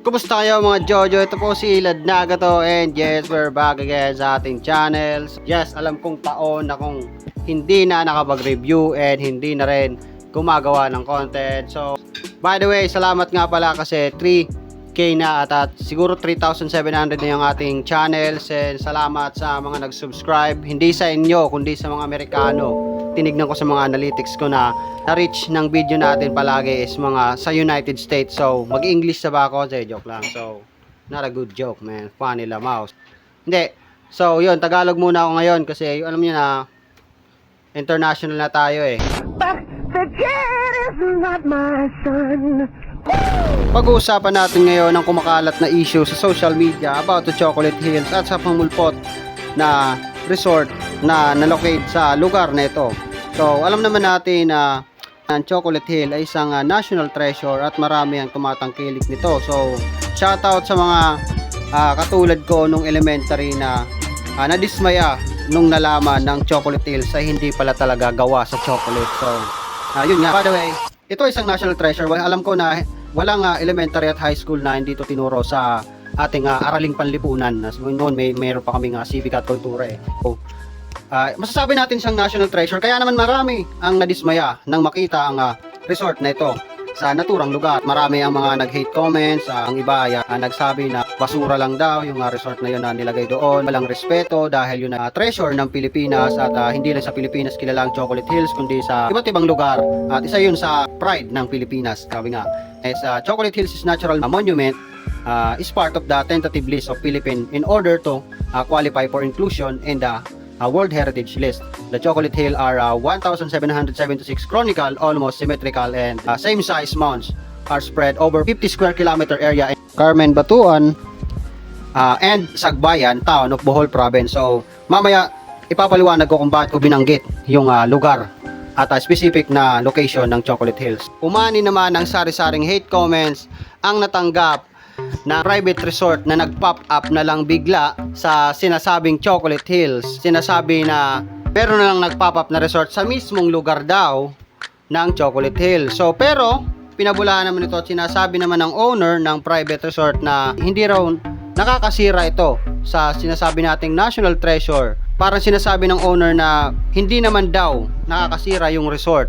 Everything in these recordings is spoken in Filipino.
Kumusta kayo mga Jojo? Ito po si Ilad Nagato and yes, we're back again sa ating channels. Yes, alam kong taon na kung hindi na nakapag-review and hindi na rin gumagawa ng content. So, by the way, salamat nga pala kasi 3K na at, at siguro 3,700 na yung ating channels and salamat sa mga nag-subscribe. Hindi sa inyo, kundi sa mga Amerikano. Tinignan ko sa mga analytics ko na na-reach ng video natin palagi is mga sa United States. So, mag-English sa ba ako? Say, joke lang. So, not a good joke, man. Funny la mouse. Hindi. So, yun, Tagalog muna ako ngayon kasi alam niyo na international na tayo eh. The kid is not my son. Pag-uusapan natin ngayon ang kumakalat na issue sa social media about the Chocolate Hills at sa pamulpot na resort na nalocate sa lugar na ito. So, alam naman natin na ang Chocolate Hill ay isang ah, national treasure at marami ang tumatangkilik nito. So, shoutout sa mga ah, katulad ko nung elementary na ah, nadismaya nung nalaman ng Chocolate Hills ay hindi pala talaga gawa sa chocolate. So, ah, yun nga. By the way, ito isang national treasure. Well, alam ko na walang ah, elementary at high school na hindi ito tinuro sa ating ah, araling panlipunan. Noon may mayroon pa kaming uh, civic at kultura eh. So, ah, masasabi natin siyang national treasure kaya naman marami ang nadismaya nang makita ang ah, resort na ito sa naturang lugar. Marami ang mga nag-hate comments, ah, ang iba ay ah, nagsabi na basura lang daw yung ah, resort na yun na nilagay doon. Walang respeto dahil yun na treasure ng Pilipinas at ah, hindi lang sa Pilipinas kilala ang Chocolate Hills kundi sa iba't ibang lugar. At isa yun sa pride ng Pilipinas. Sabi nga, eh, sa Chocolate Hills is natural monument uh, is part of the tentative list of Philippine in order to uh, qualify for inclusion in the uh, World Heritage List. The Chocolate Hill are uh, 1,776 chronicle, almost symmetrical and uh, same size mounds are spread over 50 square kilometer area in Carmen Batuan uh, and Sagbayan, town of Bohol Province. So, mamaya ipapaliwanag ko kung bakit ko binanggit yung uh, lugar at a specific na location ng Chocolate Hills. Umani naman ng sari-saring hate comments ang natanggap na private resort na nag-pop up na lang bigla sa sinasabing Chocolate Hills. Sinasabi na pero na lang nag-pop up na resort sa mismong lugar daw ng Chocolate Hills. So pero pinabulaan naman ito at sinasabi naman ng owner ng private resort na hindi raw nakakasira ito sa sinasabi nating national treasure. Parang sinasabi ng owner na hindi naman daw nakakasira yung resort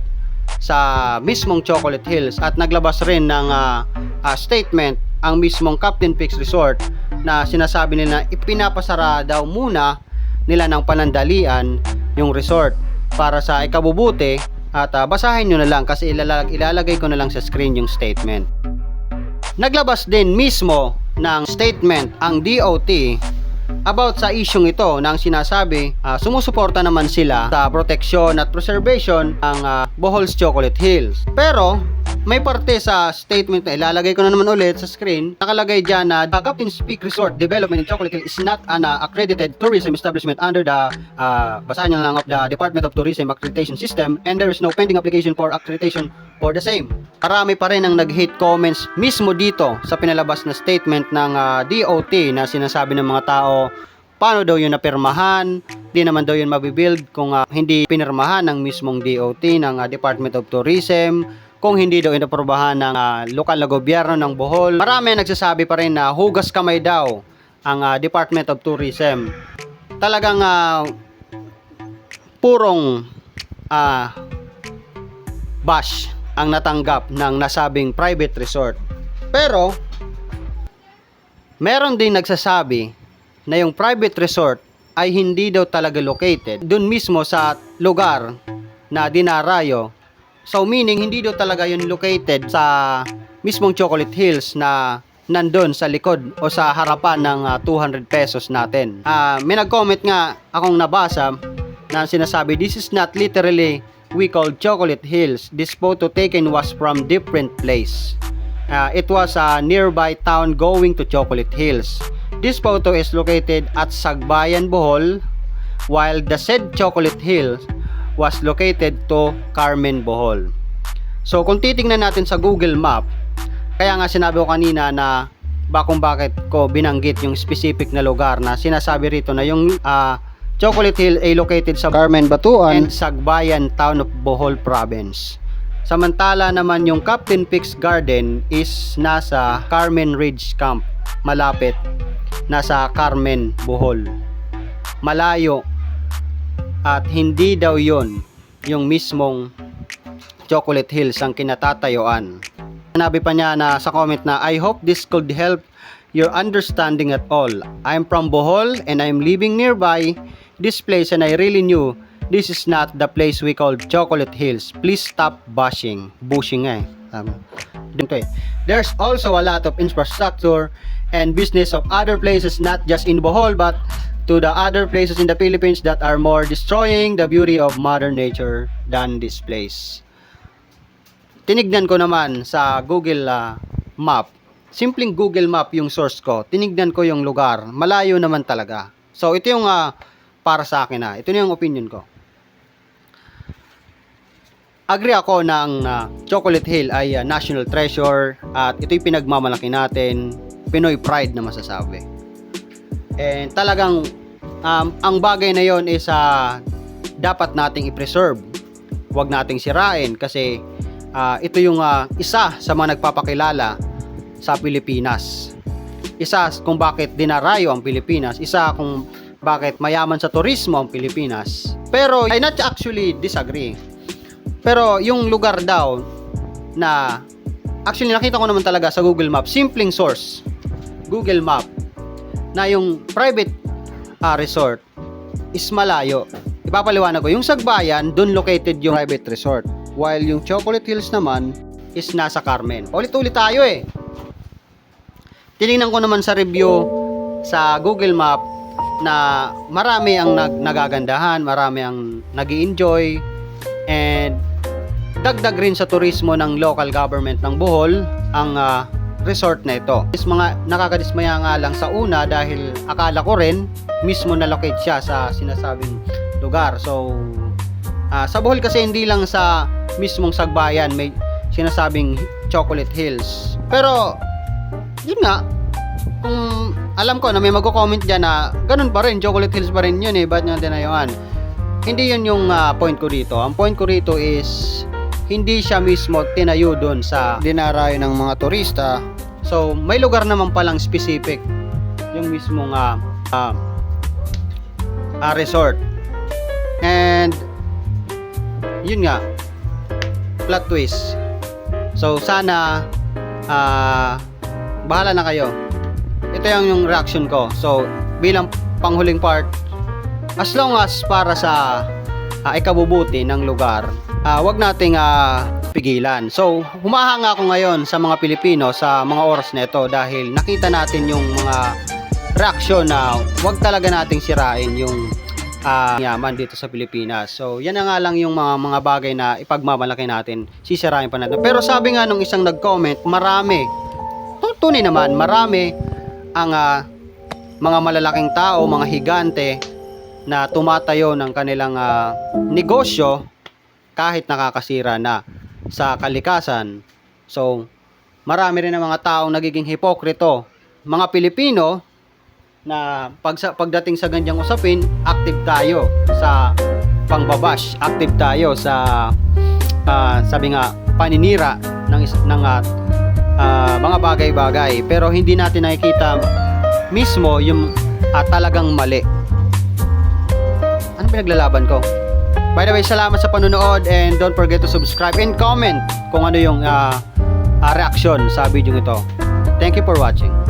sa mismong Chocolate Hills at naglabas rin ng ah, ah, statement ang mismong Captain Peaks Resort na sinasabi nila na ipinapasara daw muna nila ng panandalian yung resort para sa ikabubuti at ah, basahin nyo na lang kasi ilalag, ilalagay ko na lang sa screen yung statement. Naglabas din mismo ng statement ang DOT about sa isyong ito nang sinasabi ah, sumusuporta naman sila sa proteksyon at preservation ng ah, Bohol's Chocolate Hills. Pero may parte sa statement na ilalagay ko na naman ulit sa screen. Nakalagay dyan na the Captain's Peak Resort Development in Chocolate Hill is not an ah, accredited tourism establishment under the uh, basahin nyo lang of the Department of Tourism Accreditation System and there is no pending application for accreditation for the same. Marami pa rin ang nag-hate comments mismo dito sa pinalabas na statement ng ah, DOT na sinasabi ng mga tao paano daw yun napirmahan, di naman daw yun mabibuild kung ah, hindi pinirmahan ng mismong DOT ng ah, Department of Tourism, kung hindi daw inaprobahan ng ah, lokal na gobyerno ng Bohol. Marami nagsasabi pa rin na hugas kamay daw ang ah, Department of Tourism. Talagang ah, purong ah, bash ang natanggap ng nasabing private resort. Pero, meron din nagsasabi na yung private resort ay hindi daw talaga located dun mismo sa lugar na dinarayo. So meaning hindi daw talaga yun located sa mismong Chocolate Hills na nandun sa likod o sa harapan ng ah, 200 pesos natin. Ah, may nag-comment nga akong nabasa na sinasabi this is not literally we call Chocolate Hills. This photo taken was from different place. Uh, it was a nearby town going to Chocolate Hills. This photo is located at Sagbayan, Bohol, while the said Chocolate Hills was located to Carmen, Bohol. So kung titingnan natin sa Google Map, kaya nga sinabi ko kanina na ba kung bakit ko binanggit yung specific na lugar na sinasabi rito na yung ah, Chocolate Hill ay located sa Carmen, Batuan and Sagbayan town of Bohol province. Samantala naman yung Captain Pix Garden is nasa Carmen Ridge Camp, malapit. Nasa Carmen, Bohol. Malayo. At hindi daw yon yung mismong Chocolate Hills ang kinatatayuan. Sinabi pa niya na sa comment na I hope this could help your understanding at all. I'm from Bohol and I'm living nearby this place and I really knew this is not the place we call Chocolate Hills. Please stop bashing. Bushing eh. Um, dito eh. There's also a lot of infrastructure and business of other places not just in Bohol but to the other places in the Philippines that are more destroying the beauty of modern nature than this place. Tinignan ko naman sa Google ah, Map. Simpleng Google Map yung source ko. Tinignan ko yung lugar. Malayo naman talaga. So ito yung ah, para sa akin na. Ito na yung opinion ko. Agree ako ng ah, Chocolate Hill ay ah, national treasure at ito'y pinagmamalaki natin. Pinoy pride na masasabi. And talagang um, ang bagay na yon is ah, dapat nating i-preserve. Huwag nating sirain kasi ah, ito yung ah, isa sa mga nagpapakilala sa Pilipinas. Isa kung bakit dinarayo ang Pilipinas, isa kung bakit mayaman sa turismo ang Pilipinas. Pero I not actually disagree. Pero yung lugar daw na actually nakita ko naman talaga sa Google Map, simpleng source. Google Map na yung private ah, resort is malayo. Ipapaliwanag ko, yung Sagbayan, dun located yung private resort. While yung Chocolate Hills naman is nasa Carmen. Ulit-ulit tayo eh. Tinignan ko naman sa review sa Google Map na marami ang nag nagagandahan, marami ang nag enjoy and dagdag rin sa turismo ng local government ng Bohol ang ah, resort na ito. Is mga nakakadismaya nga lang sa una dahil akala ko rin mismo na locate siya sa sinasabing lugar. So ah, sa Bohol kasi hindi lang sa mismong Sagbayan may sinasabing Chocolate Hills. Pero yun nga kung alam ko na may magko-comment diyan na ganun pa rin Chocolate Hills pa rin yun eh ba't nyo tinayuan hindi yun yung ah, point ko dito ang point ko rito is hindi siya mismo tinayo doon sa dinarayo ng mga turista. So, may lugar naman palang specific yung mismong ah, ah, ah, resort. And yun nga plot twist. So, sana ah bahala na kayo. Ito yung yung reaction ko. So, bilang panghuling part, as long as para sa ah, ikabubuti ng lugar, ah, wag nating ah, pigilan. So, humahanga ako ngayon sa mga Pilipino sa mga oras na ito dahil nakita natin yung mga reaksyon na wag talaga nating sirain yung ah, yaman dito sa Pilipinas. So, yan na nga lang yung mga mga bagay na ipagmamalaki natin. Sisirain pa natin. Pero sabi nga nung isang nag-comment, marami. tu- Tunay naman, marami ang ah, mga malalaking tao, mga higante na tumatayo ng kanilang ah, negosyo kahit nakakasira na sa kalikasan. So, marami rin ang mga taong nagiging hipokrito. Mga Pilipino na pag pagdating sa ganyang usapin, active tayo sa pangbabash, active tayo sa ah, sabi nga paninira ng ng ah, mga bagay-bagay pero hindi natin nakikita mismo yung ah, talagang mali. Ano pinaglalaban ko? By the way, salamat sa panonood and don't forget to subscribe and comment kung ano yung ah, ah, reaction sa video ito. Thank you for watching.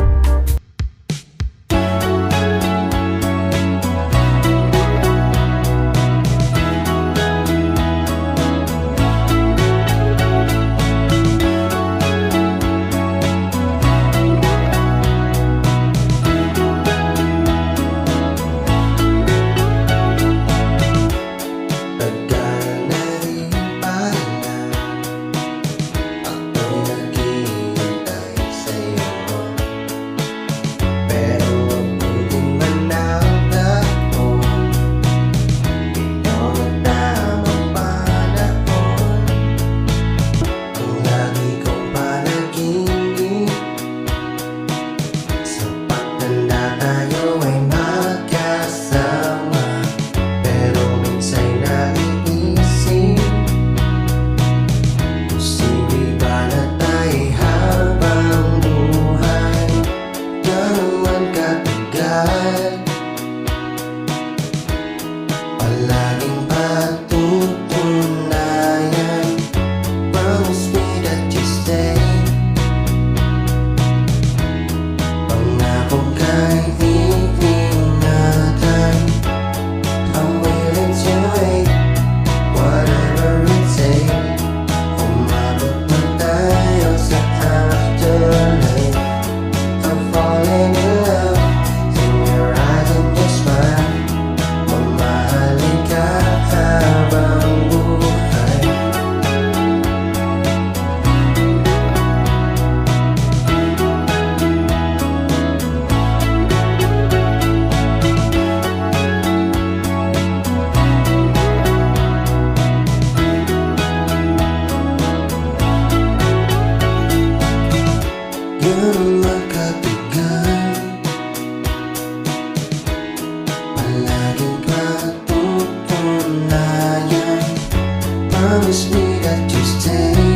Promise me that you stay.